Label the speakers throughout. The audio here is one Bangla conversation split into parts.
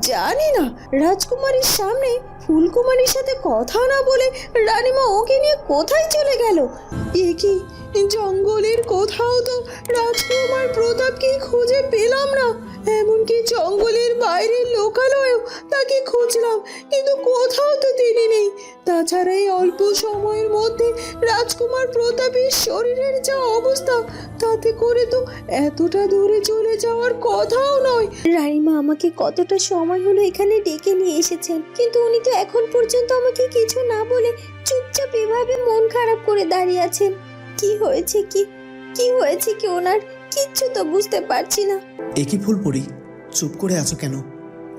Speaker 1: জানি না, রাজকুমারীর সামনে ফুলকুমারীর সাথে কথা না বলে রানীমা ওকে নিয়ে কোথায় চলে গেল? এ কি? জঙ্গলের কোথাও তো রাজকুমার প্রতাপকে খুঁজে পেলাম না। এমনকি জঙ্গলের বাইরের লোকালয়েও তাকে খুঁজলাম, কিন্তু কোথাও তো তিনি নেই। তাছাড়া এই অল্প সময়ের মধ্যে রাজকুমার প্রতাপের শরীরের যা অবস্থা, তাতে করে তো এতটা দূরে চলে যাওয়ার কথাও নয়। রানীমা আমাকে কতটা সময় হলো এখানে ডেকে নিয়ে এসেছেন, কিন্তু উনি তো এখন পর্যন্ত আমাকে কিছু না বলে চুপচাপ এভাবে মন খারাপ করে দাঁড়িয়ে আছেন কি হয়েছে কি? কি হয়েছে কি ওনার? কিচ্ছু তো বুঝতে পারছি না।
Speaker 2: একই ফুল পরি? চুপ করে আছো কেন?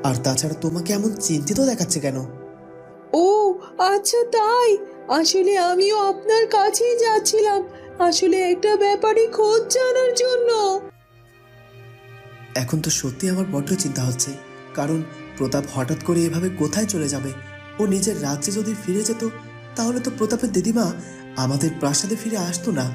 Speaker 2: আর তাছাড়া তোমাকে এমন চিন্তিত দেখাচ্ছে কেন?
Speaker 1: ও আচ্ছা তাই। আসলে আমিও আপনার কাছেই যাচ্ছিলাম। আসলে একটা ব্যাপারে খোঁজ জানার জন্য।
Speaker 2: এখন তো সত্যি আমার বড্ড চিন্তা হচ্ছে। কারণ প্রতাপ হঠাৎ করে এভাবে কোথায় চলে যাবে? ও নিজের রাজ্যে যদি ফিরে যেত তাহলে তো প্রতাপের দিদিমা আমাদের প্রাসাদে ফিরে আসতো না।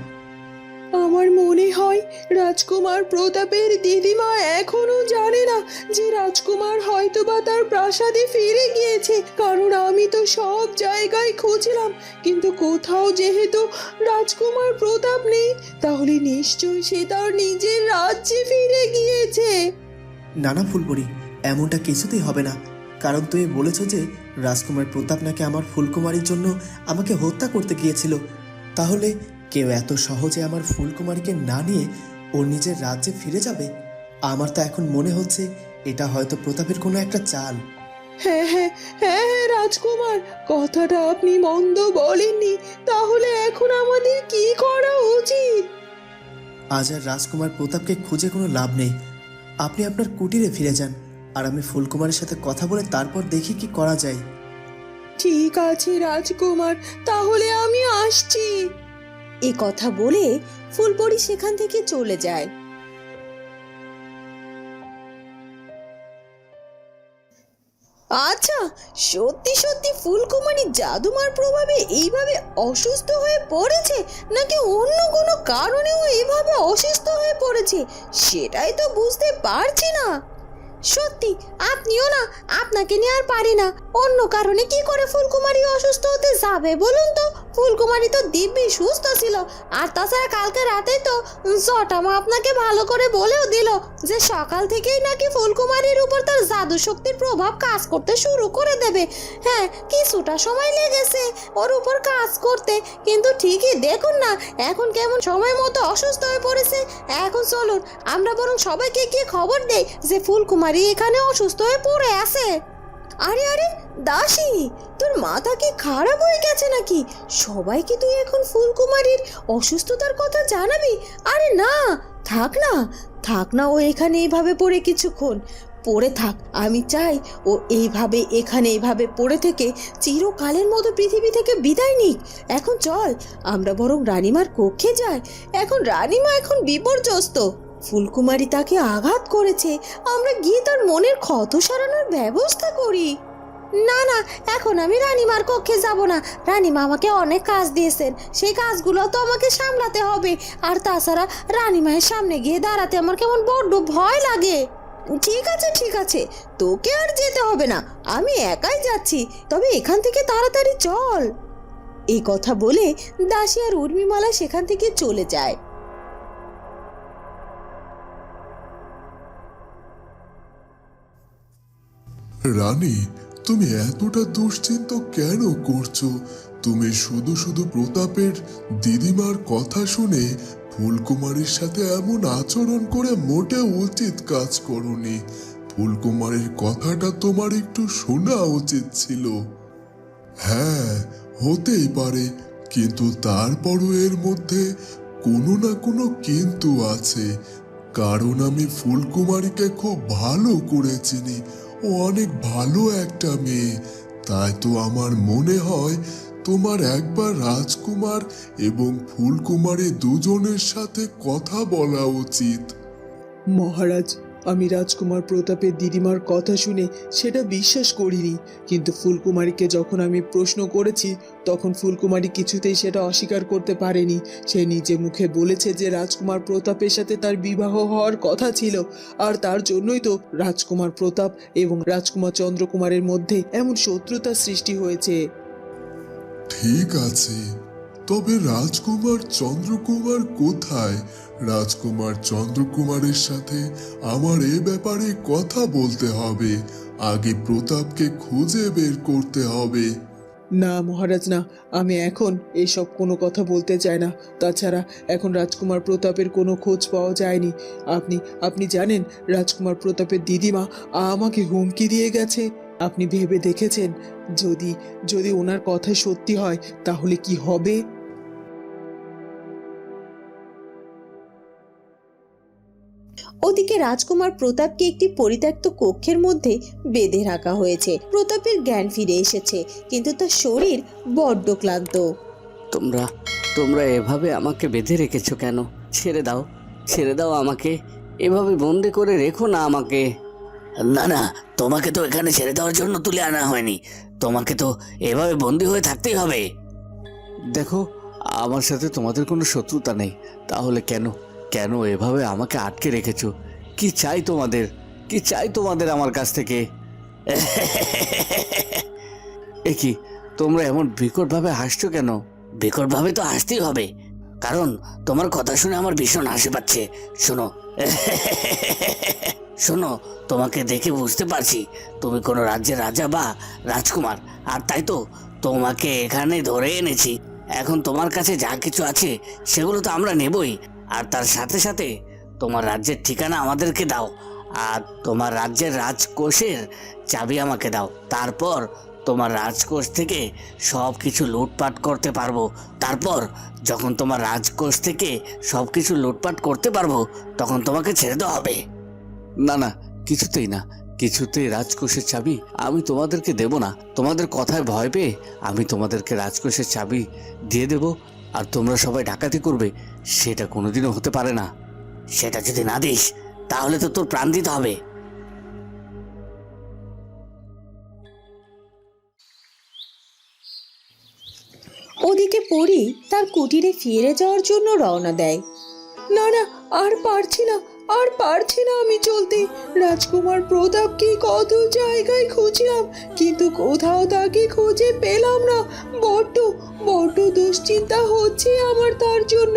Speaker 1: আমার মনে হয় রাজকুমার প্রতাপের দিদিমা এখনও জানে না যে রাজকুমার হয়তো বা তার প্রাসাদে ফিরে গিয়েছে। কারণ আমি তো সব জায়গায় খুঁজলাম কিন্তু কোথাও যেহেতু রাজকুমার প্রতাপ নেই তাহলে নিশ্চয়ই সে তার নিজের রাজ্যে ফিরে গিয়েছে।
Speaker 2: নানা ফুলপরি এমনটা কিছুতেই হবে না। কারণ তুমি বলেছ যে রাজকুমার প্রতাপ নাকি আমার ফুলকুমারীর জন্য আমাকে হত্যা করতে গিয়েছিল? তাহলে কেউ এত সহজে আমার ফুলকুমারীকে না নিয়ে ওর নিজের রাজ্যে ফিরে যাবে? আমার তো এখন মনে হচ্ছে এটা হয়তো প্রতাপের কোনো একটা চাল।
Speaker 1: হ্যাঁ হ্যাঁ হ্যাঁ হ্যাঁ রাজকুমার কথাটা আপনি মন্দ বলেননি। তাহলে এখন আমাদের কি করা উচিত?
Speaker 2: আজ আর রাজকুমার প্রতাপকে খুঁজে কোনো লাভ নেই। আপনি আপনার কুটিরে ফিরে যান। আর আমি ফুলকুমারের সাথে কথা বলে তারপর দেখি কি করা যায়।
Speaker 1: ঠিক আছে রাজকুমার তাহলে আমি আসছি। এ কথা বলে ফুলপরি সেখান থেকে চলে যায়। আচ্ছা সত্যি সত্যি ফুলকুমারী জাদুমার প্রভাবে এইভাবে অসুস্থ হয়ে পড়েছে নাকি অন্য কোনো কারণেও এইভাবে অসুস্থ হয়ে পড়েছে সেটাই তো বুঝতে পারছি না। সত্যি, আপনিও না, আপনাকে নিয়ে আর পারি না। অন্য কারণে কি করে ফুলকুমারী অসুস্থ হতে যাবে বলুন তো? ফুলকুমারী তো দিব্যি সুস্থ ছিল। আর তাছাড়া কালকে রাতে তো জটামা আপনাকে ভালো করে বলেও দিল যে সকাল থেকেই নাকি ফুলকুমারীর উপর তার জাদু শক্তির প্রভাব কাজ করতে শুরু করে দেবে। হ্যাঁ কিছুটা সময় লেগেছে ওর উপর কাজ করতে, কিন্তু ঠিকই দেখুন না, এখন কেমন সময় মতো অসুস্থ হয়ে পড়েছে। এখন চলুন, আমরা বরং সবাইকে গিয়ে খবর দেই যে ফুলকুমারী এখানে অসুস্থ হয়ে পড়ে আছে। আরে আরে, দাসী, তোর মাথা কি খারাপ হয়ে গেছে নাকি? সবাইকে তুই এখন ফুলকুমারীর অসুস্থতার কথা জানাবি? আরে না, থাক না থাক না, ও এখানে এইভাবে পড়ে কিছুক্ষণ। পড়ে থাক, আমি চাই ও এইভাবে এখানে এইভাবে পড়ে থেকে চিরকালের মতো পৃথিবী থেকে বিদায় নিক। এখন চল, আমরা বরং রানিমার কক্ষে যাই। এখন রানিমা এখন বিপর্যস্ত। ফুলকুমারী তাকে আঘাত করেছে। আমরা গিয়ে তার মনের ক্ষত সারানোর ব্যবস্থা করি। না না, এখন আমি রানীমার কক্ষে যাব না। রানীমা আমাকে অনেক কাজ দিয়েছেন। সেই কাজগুলো তো আমাকে সামলাতে হবে। আর তাছাড়া রানীমায়ের সামনে গিয়ে দাঁড়াতে আমার কেমন বড্ড ভয় লাগে। ঠিক আছে ঠিক আছে, তোকে আর যেতে হবে না। আমি একাই যাচ্ছি। তবে এখান থেকে তাড়াতাড়ি চল। এই কথা বলে দাসী আর উর্মিমালা সেখান থেকে চলে যায়।
Speaker 3: রানী, তুমি এতটা দুশ্চিন্ত কেন করছ? তুমি শুধু শুধু প্রতাপের দিদিমার কথা শুনে ফুলকুমারীর সাথে এমন আচরণ করে মোটেও উচিত কাজ করনি। ফুলকুমারীর কথাটা তোমার একটু শোনা উচিত ছিল। হ্যাঁ হতেই পারে, কিন্তু তারপরও এর মধ্যে কোনো না কোনো কিন্তু আছে। কারণ আমি ফুলকুমারীকে খুব ভালো করে চিনি। ও অনেক ভালো একটা মেয়ে। তাই তো আমার মনে হয় তোমার একবার রাজকুমার এবং ফুলকুমারী দুজনের সাথে কথা বলা উচিত।
Speaker 1: মহারাজ
Speaker 4: আমি রাজকুমার প্রতাপের দিদিমার কথা শুনে সেটা বিশ্বাস করিনি। কিন্তু ফুলকুমারীকে যখন আমি প্রশ্ন করেছি, তখন ফুলকুমারী কিছুতেই সেটা অস্বীকার করতে পারেনি। সে নিজে মুখে বলেছে যে রাজকুমার প্রতাপের সাথে তার বিবাহ হওয়ার কথা ছিল, আর তার জন্যই তো রাজকুমার প্রতাপ এবং রাজকুমার চন্দ্রকুমারের মধ্যে এমন শত্রুতার সৃষ্টি হয়েছে।
Speaker 3: ঠিক আছে, তবে রাজকুমার চন্দ্রকুমার কোথায়? রাজকুমার চন্দ্রকুমারের সাথে আমার এ ব্যাপারে কথা বলতে হবে। আগে প্রতাপকে খুঁজে বের করতে হবে।
Speaker 4: না মহারাজ, না। আমি এখন এসব কোনো কথা বলতে চাই না। তাছাড়া এখন রাজকুমার প্রতাপের কোনো খোঁজ পাওয়া যায়নি। আপনি আপনি জানেন রাজকুমার প্রতাপের দিদিমা আমাকে হুমকি দিয়ে গেছে। আপনি ভেবে দেখেছেন? যদি যদি ওনার কথা সত্যি হয়, তাহলে কি হবে?
Speaker 1: ওদিকে রাজকুমার প্রতাপকে একটি পরিত্যক্ত কক্ষের মধ্যে বেঁধে রাখা হয়েছে। প্রতাপের জ্ঞান ফিরে এসেছে কিন্তু তার শরীর বড্ড ক্লান্ত।
Speaker 5: তোমরা তোমরা এভাবে আমাকে বেঁধে রেখেছো কেন? ছেড়ে দাও ছেড়ে দাও আমাকে। এভাবে বন্দি করে রেখো না আমাকে। না না তোমাকে তো এখানে ছেড়ে দেওয়ার জন্য তুলে আনা হয়নি। তোমাকে তো এভাবে বন্দি হয়ে থাকতেই হবে। দেখো আমার সাথে তোমাদের কোনো শত্রুতা নেই। তাহলে কেন? কেন এভাবে আমাকে আটকে রেখেছো? কি চাই তোমাদের? কি চাই তোমাদের আমার কাছ থেকে? এ কি, তোমরা এমন বিকটভাবে হাসছো কেন? বিকটভাবে তো হাসতেই হবে। কারণ তোমার কথা শুনে আমার ভীষণ হাসি পাচ্ছে। শোনো শোনো, তোমাকে দেখে বুঝতে পারছি তুমি কোনো রাজ্যের রাজা বা রাজকুমার। আর তাই তো তোমাকে এখানে ধরে এনেছি। এখন তোমার কাছে যা কিছু আছে, সেগুলো তো আমরা নেবই। আর তার সাথে সাথে তোমার রাজ্যের ঠিকানা আমাদেরকে দাও আর তোমার রাজ্যের রাজকোষের চাবি আমাকে দাও। তারপর তোমার রাজকোষ থেকে সব কিছু লুটপাট করতে পারব। তারপর যখন তোমার রাজকোষ থেকে সব কিছু লুটপাট করতে পারব, তখন তোমাকে ছেড়ে দেওয়া হবে। না না, কিছুতেই না। কিছুতেই রাজকোষের চাবি আমি তোমাদেরকে দেব না। তোমাদের কথায় ভয় পেয়ে আমি তোমাদেরকে রাজকোষের চাবি দিয়ে দেব। আর তোমরা সবাই ডাকাতি করবে, সেটা কোনোদিনও হতে পারে না। সেটা যদি না দিস, তাহলে তো তোর প্রাণ দিতে হবে।
Speaker 1: ওদিকে পড়ি তার কুটিরে ফিরে যাওয়ার জন্য রওনা দেয়।
Speaker 4: না না, আর পারছি না। আর পারছি না আমি চলতে। রাজকুমার প্রতাপকে কত জায়গায় খুঁজলাম, কিন্তু কোথাও তাকে খুঁজে পেলাম না। বড্ড বড্ড দুশ্চিন্তা হচ্ছে আমার তার জন্য।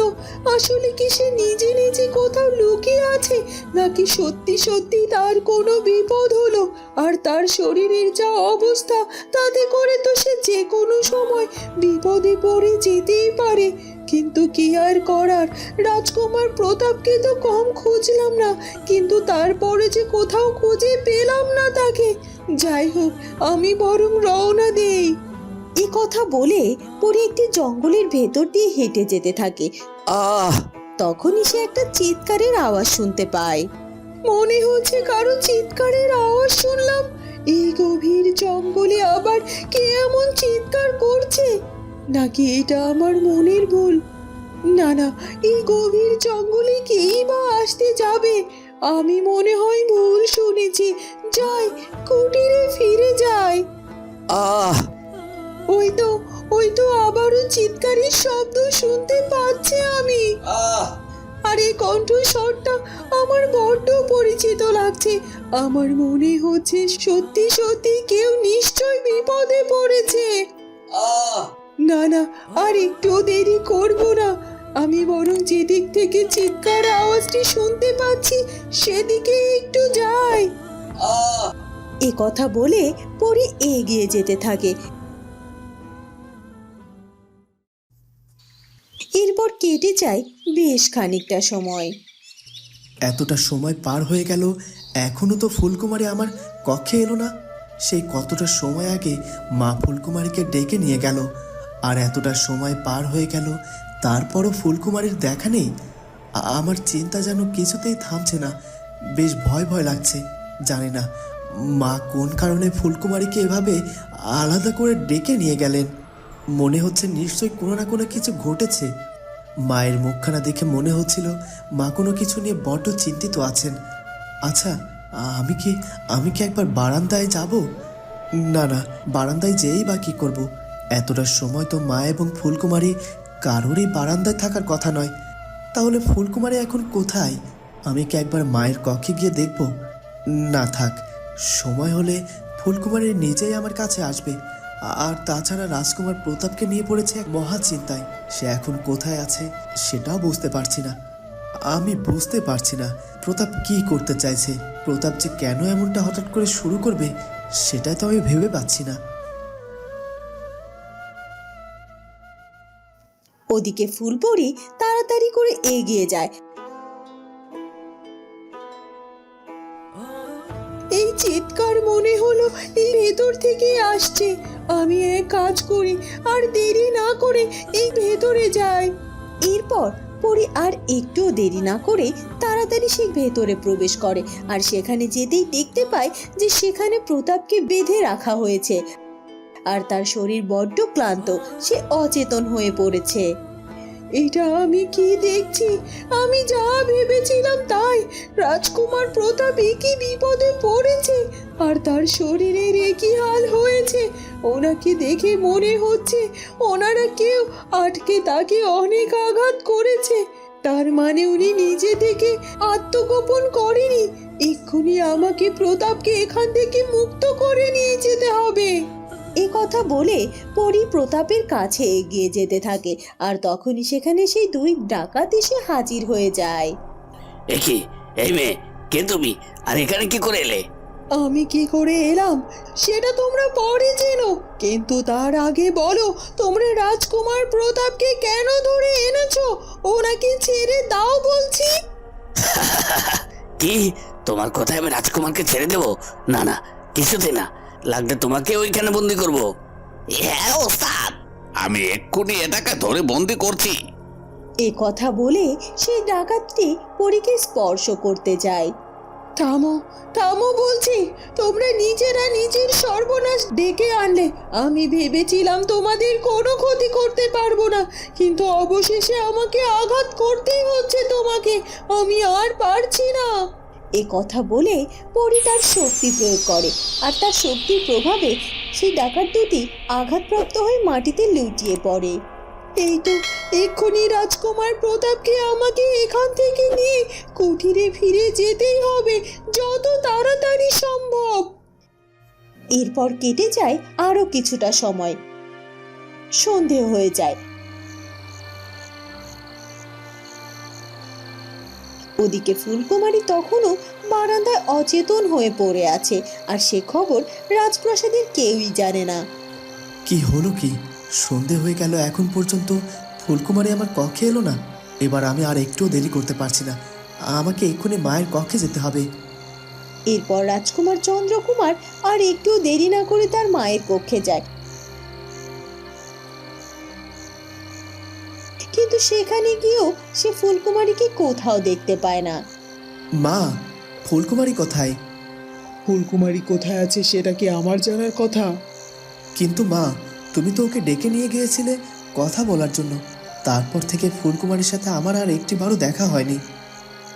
Speaker 4: আসলে কি সে নিজে নিজে কোথাও লুকিয়ে আছে, নাকি সত্যি সত্যি তার কোনো বিপদ হলো? আর তার শরীরের যা অবস্থা, তাতে করে তো সে যে কোনো সময় বিপদে পড়ে যেতেই পারে। কিন্তু কি আর করার? রাজকুমার প্রতাপকে তো কম খুঁজলাম না কিন্তু তারপরে যে কোথাও খুঁজে পেলাম না তাকে। যাই হোক আমি বরং রওনা দেই।
Speaker 1: এ কথা বলে পরে একটি জঙ্গলের ভেতর দিয়ে হেঁটে যেতে থাকে।
Speaker 5: আহ!
Speaker 1: তখনই সে একটা চিৎকারের আওয়াজ শুনতে পায়।
Speaker 4: মনে হচ্ছে কারও চিৎকারের আওয়াজ শুনলাম। এই গভীর জঙ্গলে আবার কে এমন চিৎকার করছে? নাকি এটা আমার মনের ভুল? না না এই গভীর জঙ্গলে কেই বা আসতে যাবে? আমি মনে হয় ভুল শুনেছি। যাই কুটিরে ফিরে যাই।
Speaker 5: আহ!
Speaker 4: ওই তো ওই তো আবারও চিৎকারের শব্দ শুনতে পাচ্ছি আমি।
Speaker 5: আহ!
Speaker 4: আর এই কণ্ঠস্বরটা আমার বড্ড পরিচিত লাগছে। আমার মনে হচ্ছে সত্যি সত্যি কেউ নিশ্চয় বিপদে পড়েছে।
Speaker 5: আহ!
Speaker 4: না না আর একটু দেরি করব না। আমি বরং যেদিক থেকে চিৎকার আওয়াজটি শুনতে পাচ্ছি সেদিকে একটু যাই।
Speaker 5: আহ
Speaker 1: এ কথা বলে পরি এগিয়ে যেতে থাকে। এরপর কেটে যায় বেশ খানিকটা সময়।
Speaker 2: এতটা সময় পার হয়ে গেল এখনও তো ফুলকুমারী আমার কক্ষে এলো না। সেই কতটা সময় আগে মা ফুলকুমারীকে ডেকে নিয়ে গেল। আর এতটা সময় পার হয়ে গেল, তারপরও ফুলকুমারীর দেখা নেই? আমার চিন্তা যেন কিছুতেই থামছে না। বেশ ভয় ভয় লাগছে, জানি না। মা কোন কারণে ফুলকুমারীকে এভাবে আলাদা করে ডেকে নিয়ে গেলেন? মনে হচ্ছে নিশ্চয়ই কোনো না কোনো কিছু ঘটেছে। মায়ের মুখখানা দেখে মনে হচ্ছিল মা কোনো কিছু নিয়ে বড্ড চিন্তিত আছেন। আচ্ছা আমি কি আমি কি একবার বারান্দায় যাব? না না, বারান্দায় যেয়েই বা কী করব? এতটা সময় তো মা এবং ফুলকুমারী কারোরই বারান্দায় থাকার কথা নয়। তাহলে ফুলকুমারী এখন কোথায়? আমি কি একবার মায়ের কক্ষে গিয়ে দেখব? না থাক, সময় হলে ফুলকুমারী নিজেই আমার কাছে আসবে। আর তাছাড়া রাজকুমার প্রতাপকে নিয়ে পড়েছে এক মহা চিন্তায়। সে এখন কোথায় আছে সেটাও বুঝতে পারছি না। আমি বুঝতে পারছি না প্রতাপ কি করতে চাইছে। প্রতাপ যে কেন এমনটা হঠাৎ করে শুরু করবে, সেটাই তো আমি ভেবে পাচ্ছি না।
Speaker 1: ওদিকে ফুলপরি তাড়াতাড়ি করে এগিয়ে যায়।
Speaker 6: এই চিৎকার মনে হলো এই ভেতর থেকে আসছে। আমি এক কাজ করি, আর দেরি না করে এই ভেতরে যাই।
Speaker 1: এরপর পরি আর একটুও দেরি না করে তাড়াতাড়ি সে ভেতরে প্রবেশ করে, আর সেখানে যেতেই দেখতে পায় যে সেখানে প্রতাপকে বেঁধে রাখা হয়েছে। আর তার শরীর বড্ড ক্লান্ত, সে অচেতন হয়ে পড়েছে।
Speaker 6: এটা আমি কি দেখছি? আমি যা ভেবেছিলাম তাই। রাজকুমার প্রতাপ একই বিপদে পড়েছে আর তার শরীরের একই হাল হয়েছে। ওনাকে দেখে মনে হচ্ছে ওনারা কেউ আটকে তাকে অনেক আঘাত করেছে। তার মানে উনি নিজে থেকে আত্মগোপন করেনি। এক্ষুনি আমাকে প্রতাপকে এখান থেকে মুক্ত করে নিয়ে যেতে হবে।
Speaker 1: এ কথা বলে পরি প্রতাপের কাছে এগিয়ে যেতে থাকে আর তখনই সেখানে সেই দুই ডাকাত এসে হাজির হয়ে যায়।
Speaker 5: এ কি? এই মেয়ে কে তুমি? আর এখানে কি করে এলে?
Speaker 6: আমি কি করে এলাম? সেটা তোমরা পরে চেনো। কিন্তু তার আগে বলো তোমরা রাজকুমার প্রতাপকে কেন ধরে এনেছো? ওনাকে ছেড়ে দাও বলছি।
Speaker 5: কি? তোমার কথায় আমি রাজকুমারকে ছেড়ে দেবো? না না কিছুতে না। লাগলে তোমাকে ওইখানে বন্দি করব। হ্যাঁ ওস্তাদ। আমি এক্ষুনি এটাকে ধরে বন্দি করছি।
Speaker 1: এ কথা বলে সেই ডাকাতটি পরীকে স্পর্শ করতে যায়।
Speaker 6: থামো থামো বলছি তোমরা নিজেরা নিজের সর্বনাশ ডেকে আনলে। আমি ভেবেছিলাম তোমাদের কোনো ক্ষতি করতে পারব না কিন্তু অবশেষে আমাকে আঘাত করতেই হচ্ছে তোমাকে। আমি আর পারছি না।
Speaker 1: এ কথা বলে পরি তার শক্তি প্রয়োগ করে। আর তার শক্তির প্রভাবে সেই ডাকাত দুটি আঘাতপ্রাপ্ত হয়ে মাটিতে লুটিয়ে পড়ে।
Speaker 6: এই তো এক্ষুনি রাজকুমার প্রতাপকে আমাকে এখান থেকে নিয়ে কুঠিরে ফিরে যেতেই হবে যত তাড়াতাড়ি সম্ভব।
Speaker 1: এরপর কেটে যায় আরও কিছুটা সময়। সন্ধে হয়ে যায়। ওদিকে ফুলকুমারী তখনও বারান্দায় অচেতন হয়ে পড়ে আছে আর সে খবর রাজপ্রাসাদের কেউই জানে না।
Speaker 2: কি হলো কি? সন্ধে হয়ে গেল এখন পর্যন্ত। ফুলকুমারী আমার কক্ষে এলো না। এবার আমি আর একটুও দেরি করতে পারছি না। আমাকে এক্ষুনি মায়ের কক্ষে যেতে হবে।
Speaker 1: এরপর রাজকুমার চন্দ্রকুমার আর একটু দেরি না করে তার মায়ের কক্ষে যায়। কিন্তু সেখানে গিয়েও সে ফুলকুমারীকে কোথাও দেখতে পায় না।
Speaker 2: মা ফুলকুমারী কোথায়?
Speaker 6: ফুলকুমারী কোথায় আছে সেটা কি আমার জানার কথা?
Speaker 2: কিন্তু মা তুমি তো ওকে ডেকে নিয়ে গিয়েছিলে কথা বলার জন্য। তারপর থেকে ফুলকুমারীর সাথে আমার আর একটিবারও দেখা হয়নি।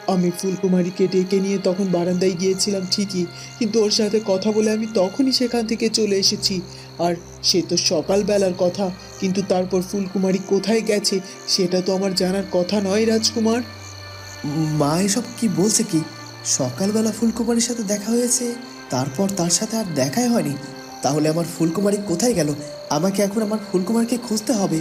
Speaker 4: আমি ফুলকুমারীকে ডেকে নিয়ে তখন বারান্দায় গিয়েছিলাম ঠিকই কিন্তু ওর সাথে কথা বলে আমি তখনই সেখান থেকে চলে এসেছি। আর সে তো সকালবেলার কথা কিন্তু তারপর ফুলকুমারী কোথায় গেছে সেটা তো আমার জানার কথা নয় রাজকুমার।
Speaker 2: মা এসব কি বলছে কি? সকালবেলা ফুলকুমারীর সাথে দেখা হয়েছে তারপর তার সাথে আর দেখাই হয়নি। তাহলে আমার ফুলকুমারী কোথায় গেল? আমাকে এখন আমার ফুলকুমারকে খুঁজতে হবে।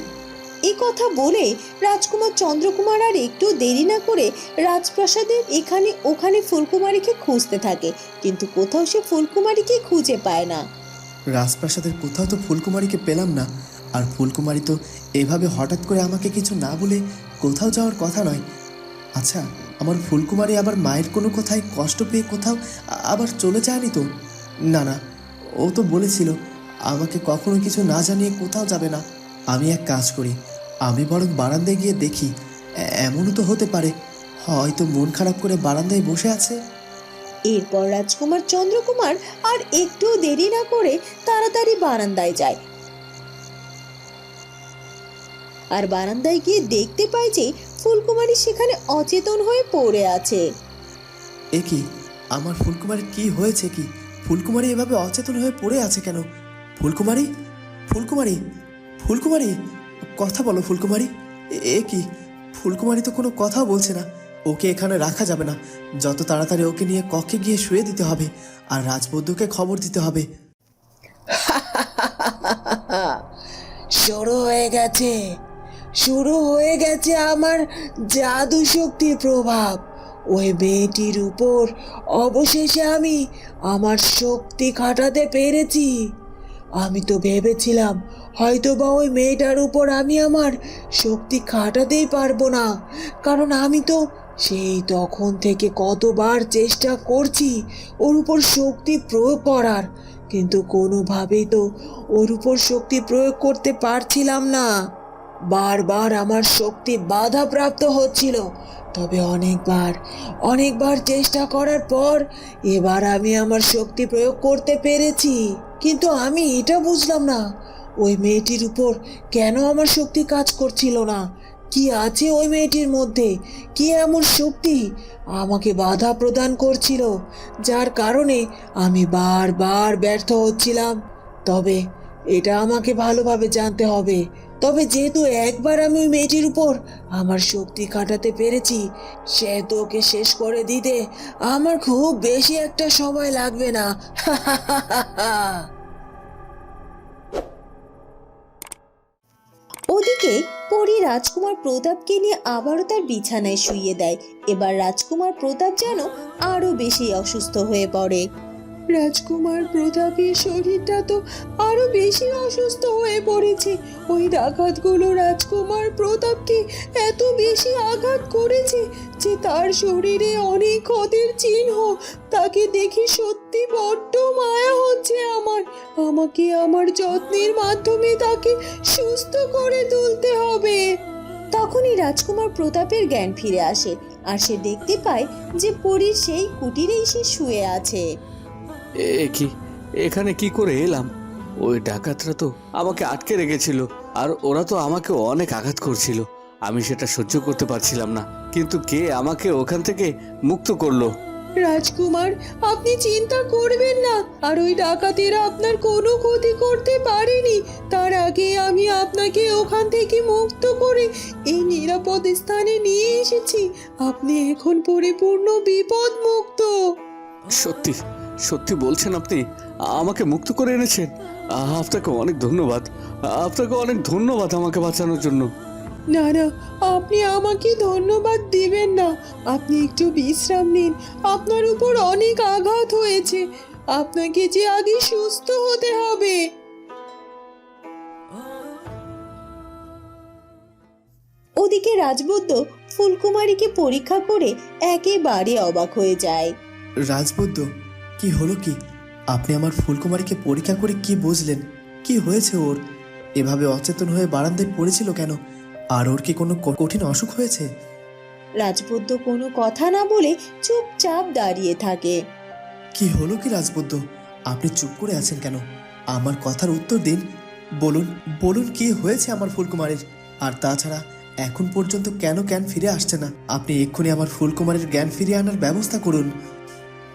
Speaker 1: এই কথা বলে রাজকুমার চন্দ্রকুমার আর একটু দেরি না করে রাজপ্রাসাদের এখানে ওখানে ফুলকুমারীকে খুঁজতে থাকে কিন্তু কোথাও সে ফুলকুমারীকে খুঁজে পায় না।
Speaker 2: রাজপ্রাসাদের কোথাও তো ফুলকুমারীকে পেলাম না। আর ফুলকুমারী তো এভাবে হঠাৎ করে আমাকে কিছু না বলে কোথাও যাওয়ার কথা নয়। আচ্ছা আমার ফুলকুমারী আবার মায়ের কোনো কথায় কষ্ট পেয়ে কোথাও আবার চলে যায়নি তো? না না, ও তো বলেছিল, আমাকে কখনো কিছু না জানিয়ে কোথাও যাবে না। আমি এক কাজ করি, আমি বরং বারান্দায় গিয়ে দেখি এমনও তো হতে পারে, হয়তো মন খারাপ করে বারান্দায় বসে আছে।
Speaker 1: এরপর রাজকুমার চন্দ্রকুমার আর একটু দেরি না করে তাড়াতাড়ি বারান্দায় যায়। আর বারান্দায় গিয়ে দেখতে পায় যে ফুলকুমারী সেখানে অচেতন হয়ে পড়ে আছে।
Speaker 2: এ কি? আমার ফুলকুমার কি হয়েছে কি? ফুলকুমারী এভাবে অচেতন হয়ে পড়ে আছে কেন? ফুলকুমারী? ফুলকুমারী? ফুলকুমারী? কথা বলো ফুলকুমারী। এ- কি? ফুলকুমারী তো কোনো কথা বলছে না। ওকে এখানে রাখা যাবে না। যত তাড়াতাড়ি ওকে নিয়ে কক্ষে গিয়ে শুয়ে দিতে হবে, আর রাজবৈদ্যকে খবর দিতে হবে।
Speaker 6: শুরু হয়ে গেছে। শুরু হয়ে গেছে আমার জাদু শক্তির প্রভাব। ওই মেয়েটির উপর অবশেষে আমি আমার শক্তি খাটাতে পেরেছি। আমি তো ভেবেছিলাম হয়তো বা ওই মেয়েটার উপর আমি আমার শক্তি খাটাতেই পারব না। কারণ আমি তো সেই তখন থেকে কতবার চেষ্টা করছি ওর উপর শক্তি প্রয়োগ করার, কিন্তু কোনোভাবেই তো ওর উপর শক্তি প্রয়োগ করতে পারছিলাম না। বারবার আমার শক্তি বাধাপ্রাপ্ত হচ্ছিল। তবে অনেকবার অনেকবার চেষ্টা করার পর এবার আমি আমার শক্তি প্রয়োগ করতে পেরেছি। কিন্তু আমি এটা বুঝলাম না, ওই মেয়েটির উপর কেন আমার শক্তি কাজ করছিল না? কি আছে ওই মেয়েটির মধ্যে? কি এমন শক্তি? আমাকে বাধা প্রদান করছিল, যার কারণে আমি বারবার ব্যর্থ হচ্ছিলাম। তবে এটা আমাকে ভালোভাবে জানতে হবে। তবে যেহেতু একবার আমি ওই মেয়েটির উপর আমার শক্তি কাটাতে পেরেছি, সে তো ওকে শেষ করে দিতে আমার খুব বেশি একটা সময় লাগবে না।
Speaker 1: ওদিকে পরী রাজকুমার প্রতাপকে নিয়ে আবারও তার বিছানায় শুইয়ে দেয়। এবার রাজকুমার প্রতাপ যেন আরও বেশি অসুস্থ হয়ে পড়ে।
Speaker 6: রাজকুমার প্রতাপের শরীরটা তো আরও বেশি অসুস্থ হয়ে পড়েছে। ওই ডাকাতগুলো রাজকুমার প্রতাপকে এত বেশি আঘাত করেছে যে তার শরীরে অনেক ক্ষতের চিহ্ন। তাকে দেখে সত্যি বড্ড মায়া হচ্ছে আমার। আমাকে আমার যত্নের মাধ্যমে তাকে সুস্থ করে তুলতে হবে।
Speaker 1: তখনই রাজকুমার প্রতাপের জ্ঞান ফিরে আসে আর সে দেখতে পায় যে পরীর সেই কুটিরেই সে শুয়ে আছে।
Speaker 5: এ কি? এখানে কি করে এলাম? ওই ডাকাতরা তো আমাকে আটকে রেখেছিল আর ওরা তো আমাকে অনেক আঘাত করছিল। আমি সেটা সহ্য করতে পারছিলাম না কিন্তু কে আমাকে ওখান থেকে মুক্ত করল?
Speaker 6: রাজকুমার আপনি চিন্তা করবেন না। আর ওই ডাকাতেরা আপনার কোনো ক্ষতি করতে পারেনি। তার আগে আমি আপনাকে ওখান থেকে মুক্ত করে এই নিরাপদ স্থানে নিয়ে এসেছি। আপনি এখন পরিপূর্ণ বিপদ মুক্ত
Speaker 5: সত্যি? সত্যি বলছেন আপনি? আমাকে মুক্ত করে এনেছেন। আহ, আপনাকে অনেক ধন্যবাদ। আপনাকে অনেক ধন্যবাদ আমাকে বাঁচানোর জন্য।
Speaker 6: না না আপনি আমাকে ধন্যবাদ দিবেন না। আপনি একটু বিশ্রাম নিন। আপনার উপর অনেক আঘাত হয়েছে। আপনাকে যে আগে সুস্থ হতে হবে।
Speaker 1: ওদিকে রাজবুদ্ধ ফুলকুমারীকে পরীক্ষা করে একেবারে অবাক হয়ে যায়।
Speaker 2: রাজবৈদ্য কি হলো কি? আপনি আমার ফুলকুমারীকে পরীক্ষা করে কি বুঝলেন? কি হয়েছে ওর? এভাবে অচেতন হয়ে বারান্দায় পড়েছিল কেন? আর ওর কি কোনো কঠিন অসুখ হয়েছে?
Speaker 1: রাজবুদ্ধ কোনো কথা না বলে চুপচাপ দাঁড়িয়ে থাকে।
Speaker 2: কি হলো কি রাজবৈদ্য আপনি চুপ করে আছেন কেন? আমার কথার উত্তর দিন। বলুন বলুন কি হয়েছে আমার ফুলকুমারীর? আর তাছাড়া এখন পর্যন্ত কেন জ্ঞান ফিরে আসছে না? আপনি এক্ষুনি আমার ফুলকুমারীর জ্ঞান ফিরিয়ে আনার ব্যবস্থা করুন।